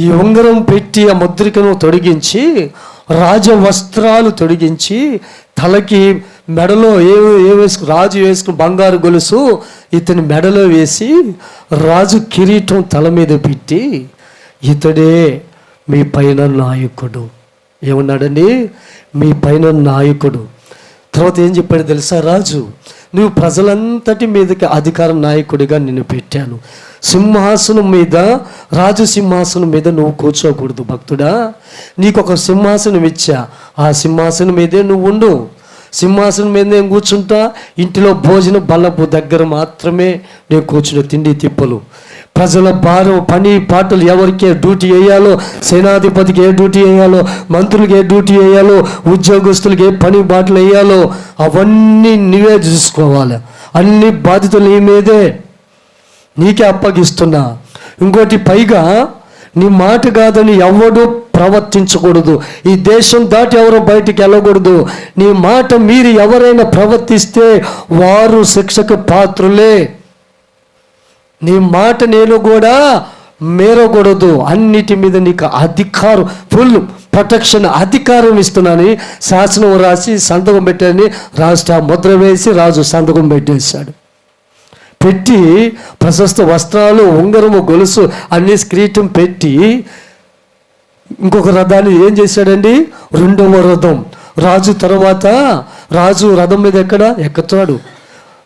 ఈ ఉంగరం పెట్టి ఆ ముద్రికను తొడిగించి రాజవస్త్రాలు తొడిగించి తలకి మెడలో ఏ ఏ వేసుకు రాజు వేసుకుని బంగారు గొలుసు ఇతని మెడలో వేసి రాజు కిరీటం తల మీద పెట్టి ఇతడే మీ పైన నాయకుడు. ఏమన్నాడండి? మీ పైన నాయకుడు. తర్వాత ఏం చెప్పాడు తెలుసా రాజు? నువ్వు ప్రజలంతటి మీదకి అధికార నాయకుడిగా నిన్ను పెట్టాను. సింహాసనం మీద రాజు సింహాసనం మీద నువ్వు కూర్చోకూడదు భక్తుడా. నీకు ఒక సింహాసనం ఇచ్చా. ఆ సింహాసనం మీదే నువ్వు ఉండు. సింహాసనం మీద నేను కూర్చుంటా. ఇంటిలో భోజనం బల్లపు దగ్గర మాత్రమే నేను కూర్చున్న తిండి తిప్పలు. ప్రజల భారం పని పాటలు ఎవరికి డ్యూటీ వేయాలో సేనాధిపతికి ఏ డ్యూటీ వేయాలో మంత్రులకి ఏ డ్యూటీ వేయాలో ఉద్యోగస్తులకి ఏ పని బాటలు వేయాలో అవన్నీ నీవే చూసుకోవాలి. అన్ని బాధ్యతలు నీ మీదే. నీకే అప్పగిస్తున్నా. ఇంకోటి పైగా నీ మాట కాదని ఎవడు ప్రవర్తించకూడదు. ఈ దేశం దాటి ఎవరు బయటికి వెళ్ళకూడదు. నీ మాట మీరు ఎవరైనా ప్రవర్తిస్తే వారు శిక్షకు పాత్రులే. నీ మాట నేను కూడా మేరకూడదు అన్నిటి మీద నీకు అధికారం ఫుల్ ప్రొటెక్షన్ అధికారం ఇస్తున్నానని శాసనం రాసి సంతకం పెట్టాలని రాష్ట్ర ముద్ర వేసి రాజు సంతకం పెట్టేశాడు. పెట్టి ప్రశస్త వస్త్రాలు ఉంగరము గొలుసు అన్ని స్క్రీటం పెట్టి ఇంకొక రథాన్ని ఏం చేశాడండి? రెండవ రథం. రాజు తర్వాత రాజు రథం మీద ఎక్కడ? ఎక్కుతాడు.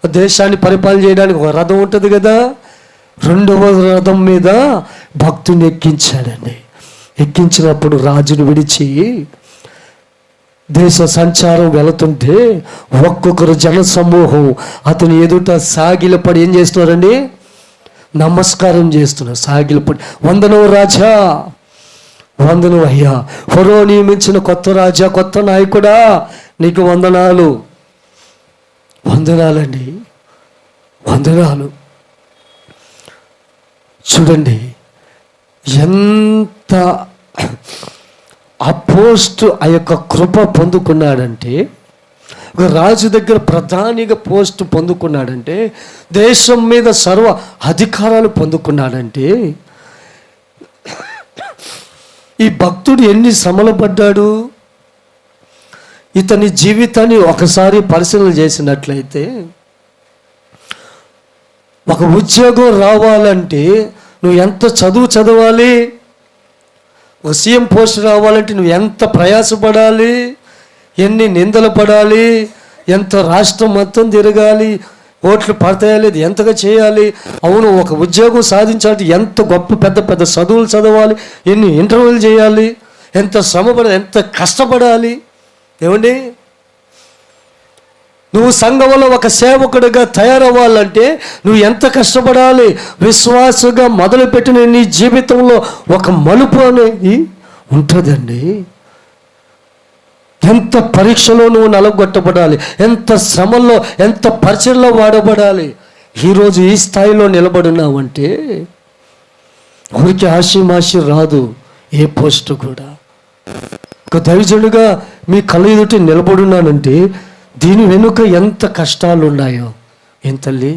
దేశాన్ని పరిపాలన చేయడానికి ఒక రథం ఉంటుంది కదా. రెండవ రథం మీద భక్తుని ఎక్కించాడండి. ఎక్కించినప్పుడు రాజును విడిచి దేశ సంచారం వెళుతుంటే ఒక్కొక్కరు జన సమూహం అతని ఎదుట సాగిలపడి ఏం చేస్తున్నారండి? నమస్కారం చేస్తున్నారు. సాగిలపడి వందనవు రాజా వందనం అయ్యా. ఫరో నియమించిన కొత్త రాజా కొత్త నాయకుడా నీకు వందనాలు. వందనాలండి వందనాలు. చూడండి ఎంత అపోస్ట్ ఆ యొక్క కృప పొందుకున్నాడంటే ఒక రాజు దగ్గర ప్రధానిగా పోస్ట్ పొందుకున్నాడంటే దేశం మీద సర్వ అధికారాలు పొందుకున్నాడంటే ఈ భక్తుడు ఎన్ని శ్రమలు పడ్డాడు? ఇతని జీవితాన్ని ఒకసారి పరిశీలన చేసినట్లయితే ఒక ఉద్యోగం రావాలంటే నువ్వు ఎంత చదువు చదవాలి? ఒక సీఎం పోస్ట్ రావాలంటే నువ్వు ఎంత ప్రయాసపడాలి? ఎన్ని నిందలు పడాలి? ఎంత రాష్ట్రం మొత్తం తిరగాలి? ఓట్లు పడతాయా లేదు? ఎంతగా చేయాలి? అవును ఒక ఉద్యోగం సాధించాలంటే ఎంత గొప్ప పెద్ద పెద్ద చదువులు చదవాలి? ఎన్ని ఇంటర్వ్యూలు చేయాలి? ఎంత శ్రమపడాలి ఎంత కష్టపడాలి? ఏమండి? నువ్వు సంఘంలో ఒక సేవకుడిగా తయారవ్వాలంటే నువ్వు ఎంత కష్టపడాలి? విశ్వాసగా మొదలుపెట్టిన నీ జీవితంలో ఒక మలుపు అనేది ఉంటుందండి. ఎంత పరీక్షలో నువ్వు నలగొట్టబడాలి? ఎంత శ్రమల్లో ఎంత పరిచయంలో వాడబడాలి? ఈరోజు ఈ స్థాయిలో నిలబడినావంటే ఊరికి ఆశీమాషి రాదు ఏ పోస్టు కూడా. ఒక దైవజనుగా మీ కళ్ళ ఎదుటి నిలబడున్నానంటే దీని వెనుక ఎంత కష్టాలు ఉన్నాయో ఏం తల్లి?